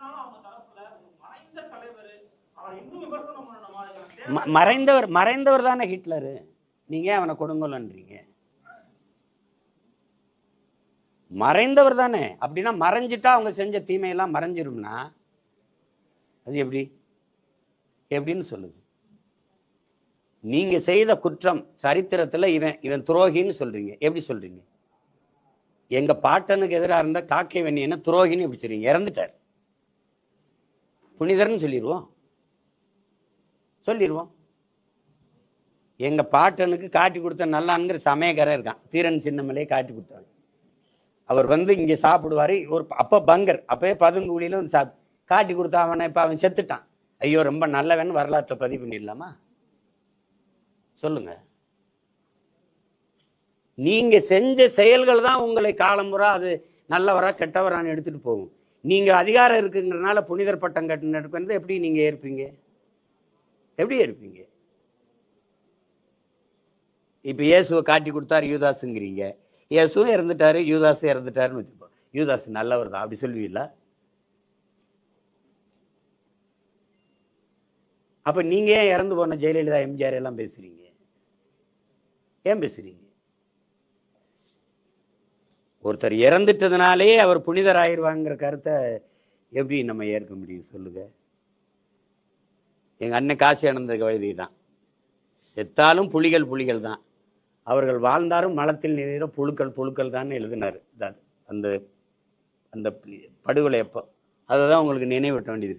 இருந்தாலும் அவங்க தரப்புல ஒரு மறைந்த தலைவர் அவரை இன்னும் விமர்சனம் பண்ணணுமா? இதுக்கான தேவை ம- மறைந்தவர் மறைந்தவர் தானே ஹிட்லரு. நீங்க அவனை கொடுங்கோலன்றீங்க? மறைந்தவர் தானே. அப்படின்னா மறைஞ்சிட்டா அவங்க செஞ்ச தீமையெல்லாம் மறைஞ்சிரும்னா அது எப்படி? எப்படின்னு சொல்லுங்க. நீங்க செய்த குற்றம் சரித்திரத்துல இவன் இவன் துரோகின்னு சொல்றீங்க. எப்படி சொல்றீங்க? எங்க பாட்டனுக்கு எதிராக இருந்த காக்கை வெண்ணியனை துரோகின்னு எப்படி சொல்றீங்க? இறந்துட்டார். புனிதர்னு சொல்லிடுவோம் சொல்லிடுவோம் எங்கள் பாட்டனுக்கு காட்டி கொடுத்த நல்லான்ங்கிற சமயக்காரன் இருக்கான். தீரன் சின்னமலையே காட்டி கொடுத்தாங்க அவர் வந்து இங்கே சாப்பிடுவாரு. ஒரு அப்போ பங்கர் அப்பவே பதுங்குழியில வந்து சாப் காட்டி கொடுத்தா அவனை இப்போ அவன் செத்துட்டான். ஐயோ ரொம்ப நல்லவன் வரலாற்றை பதிவு பண்ணிடலாமா? சொல்லுங்க. நீங்க செஞ்ச செயல்கள் தான் உங்களை காலமுறை அது நல்லவரா கெட்டவரான்னு எடுத்துட்டு போகும். நீங்கள் அதிகாரம் இருக்குங்கிறனால புனிதர் பட்டம் கட்டினது எப்படி நீங்கள் ஏற்பீங்க எப்படி இருப்பீங்க இப்போ இயேசுவை காட்டி கொடுத்தாரு யூதாஸுங்கிறீங்க. இயேசுவும் இறந்துட்டாரு யூதாஸும் இறந்துட்டாருன்னு வச்சுப்போம் யூதாஸ் நல்லவர் தான் அப்படி சொல்லுவீங்களா அப்போ நீங்கள் ஏன் இறந்து போன ஜெயலலிதா எம்ஜிஆர் எல்லாம் பேசுகிறீங்க ஏன் பேசுகிறீங்க ஒருத்தர் இறந்துட்டதுனாலே அவர் புனிதர் ஆயிடுவாங்கிற கருத்தை எப்படி நம்ம ஏற்க முடியும் சொல்லுங்க? எங்கள் அண்ணன் காசி ஆனந்த கவிதை தான். செத்தாலும் புலிகள் புலிகள் தான். அவர்கள் வாழ்ந்தாலும் மலத்தில் நிறைய புழுக்கள் புழுக்கள் தான் எழுதினார். அந்த அந்த படுகொலை அப்போ அதை தான் உங்களுக்கு நினைவூட்ட வேண்டியது